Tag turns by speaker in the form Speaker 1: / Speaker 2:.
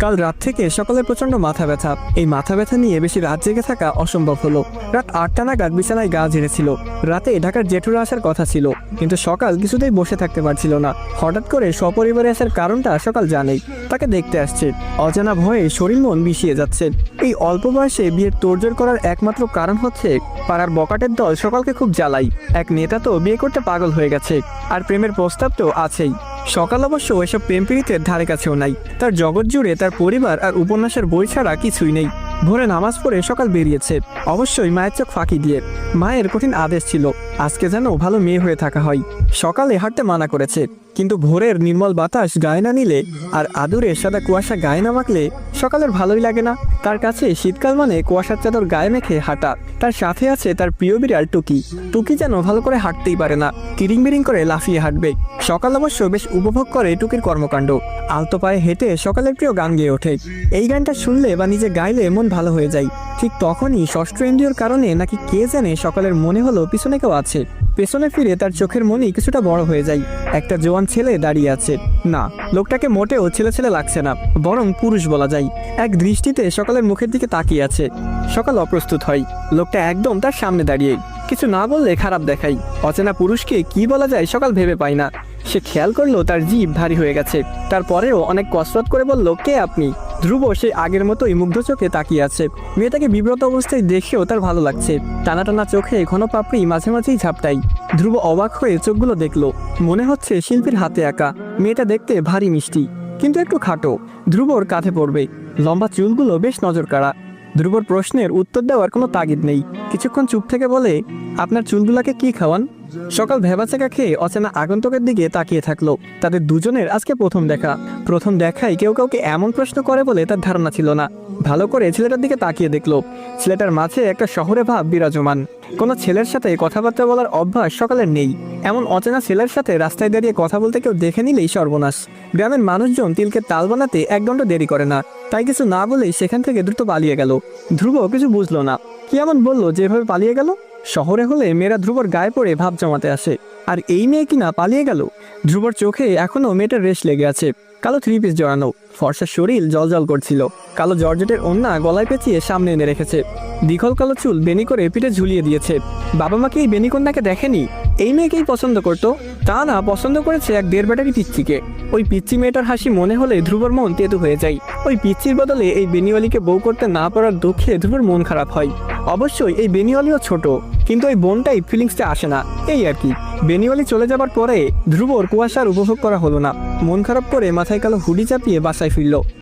Speaker 1: কাল রাত থেকে সকালে প্রচণ্ড মাথা ব্যথা। এই মাথা ব্যথা নিয়ে বেশি রাত জেগে থাকা অসম্ভব হলো। রাত আটটা নাগাদ বিছানায় গা ঝেড়েছিল। রাতে ঢাকার জেঠুরা আসার কথা ছিল। কিন্তু সকাল কিছুতেই বসে থাকতে পারছিল না। হঠাৎ করে সপরিবারে আসার কারণটা সকাল জানেই। তাকে দেখতে আসছে। অজানা ভয়ে শরীর মন বিষিয়ে যাচ্ছে। এই অল্প বয়সে বিয়ের তোড়জোড় করার একমাত্র কারণ হচ্ছে, পাড়ার বকাটের দল সকালকে খুব জ্বালাই। এক নেতা তো বিয়ে করতে পাগল হয়ে গেছে। আর প্রেমের প্রস্তাব তো আছেই। সকাল অবশ্য এসব প্রেমপীড়িতের ধারে কাছেও নাই। তার জগৎ জুড়ে তার পরিবার আর উপন্যাসের বই ছাড়া কিছুই নেই। ভোরে নামাজ পড়ে সকাল বেরিয়েছে। অবশ্যই মায়ের চোখ ফাঁকি দিয়ে। মায়ের কঠিন আদেশ ছিল। আজকে যেন ভালো মেয়ে হয়ে থাকা হয়। সকালে হাঁটতে মানা করেছে। কিন্তু ভোরের নির্মল বাতাস গায়ে না নিলে আর আদুরে সাদা কুয়াশা গায়ে না মাখলে সকালের ভালোই লাগে না। তার কাছে শীতকাল মানে কুয়াশার চাদর গায়ে মেখে হাঁটা। তার সাথে আছে তার প্রিয় বিড়াল টুকি। টুকি যেন ভালো করে হাঁটতেই পারে না। তিরিং বিরিং করে লাফিয়ে হাঁটবে। সকাল অবশ্য বেশ উপভোগ করে টুকির কর্মকাণ্ড। আলতো পায়ে হেঁটে সকালের প্রিয় গান গেয়ে ওঠে। এই গানটা শুনলে বা নিজে গাইলে মন ভালো হয়ে যায়। ঠিক তখনই ষষ্ঠ ইন্দ্রিয়র কারণে নাকি কে জানে সকালের মনে হলো পিছনে কেউ আছে। পেছনে ফিরে তার চোখের মনি কিছুটা বড় হয়ে যায়। একটা জোয়ান ছেলে দাঁড়িয়ে আছে। না, লোকটাকে মোটেও ছেলে ছেলে লাগছে না, বরং পুরুষ বলা যায়। এক দৃষ্টিতে সকালের মুখের দিকে তাকিয়ে আছে। সকাল অপ্রস্তুত হয়। লোকটা একদম তার সামনে দাঁড়িয়ে। কিছু না বললে খারাপ দেখাই অচেনা পুরুষকে কি বলা যায় সকাল ভেবে পায় না। সে খেয়াল করল তার জিভ ভারী হয়ে গেছে। তারপরেও অনেক কসরত করে বলল, কে আপনি? ধ্রুব সে আগের মতোই মুগ্ধ চোখে তাকিয়ে আছে। মেয়েটাকে বিব্রত অবস্থায় দেখেও তার ভালো লাগছে। টানা টানা চোখে ঘন পাপড়ি মাঝে মাঝেই ঝাপটাই ধ্রুব অবাক হয়ে চোখগুলো দেখল। মনে হচ্ছে শিল্পীর হাতে আঁকা মেয়েটা দেখতে ভারী মিষ্টি, কিন্তু একটু খাটো। ধ্রুবর কাঁধে পড়বে। লম্বা চুলগুলো বেশ নজর কাড়া ধ্রুবর প্রশ্নের উত্তর দেওয়ার কোনো তাগিদ নেই। কিছুক্ষণ চুপ থেকে বলে, আপনার চুলগুলাকে কি খাওয়ান? সকাল ভেবাচেকা খেয়ে অচেনা আগন্তুকের দিকে তাকিয়ে থাকল। তাদের দুজনের আজকে প্রথম দেখা। প্রথম দেখায় কেউ কাউকে এমন প্রশ্ন করে বলে তার ধারণা ছিল না। ভালো করে ছেলেটার দিকে তাকিয়ে দেখল। ছেলেটার মাঝে একটা শহরে ভাব বিরাজমান। কোনো ছেলের সাথে কথাবার্তা বলার অভ্যাস সকালের নেই। এমন অচেনা ছেলের সাথে রাস্তায় দাঁড়িয়ে কথা বলতে কেউ দেখে নিলেই সর্বনাশ। গ্রামের মানুষজন তিলকে তাল বানাতে এক ঘণ্টা দেরি করে না। তাই কিছু না বলেই সেখান থেকে দ্রুত পালিয়ে গেল। ধ্রুব কিছু বুঝলো না। কি এমন বলল যেভাবে পালিয়ে গেল? শহরে হলে মেয়েরা ধ্রুবর গায়ে পড়ে ভাব জমাতে আসে। আর এই মেয়ে কিনা পালিয়ে গেল? ধ্রুবর চোখে এখনও মেয়েটার রেশ লেগে আছে। কালো থ্রি পিস জড়ানো ফর্সার শরীর জলজল করছিল। কালো জর্জেটের ওন্না গলায় পেঁচিয়ে সামনে এনে রেখেছে। দীঘল কালো চুল বেনি করে পিঠে ঝুলিয়ে দিয়েছে। বাবা মাকে এই বেনি কন্যাকে দেখেনি? এই মেয়েকেই পছন্দ করতো? তা না, পছন্দ করেছে এক দেড় ব্যাটারি পিচ্চিকে ওই পিচ্চি মেয়েটার হাসি মনে হলে ধ্রুবর মন তেতু হয়ে যায়। ওই পিচ্চির বদলে এই বেনিওয়ালিকে বউ করতে না পারার দুঃখে ধ্রুবর মন খারাপ হয়। অবশ্যই এই বেনিওয়ালিও ছোট। কিন্তু ওই বোনটাই ফিলিংসটা আসে না। এই আর কি। বেনিওয়ালি চলে যাবার পরে ধ্রুবর কুয়াশার উপভোগ করা হলো না। মন খারাপ করে মাথায় কালো হুডি চাপিয়ে বাসায় ফিরল।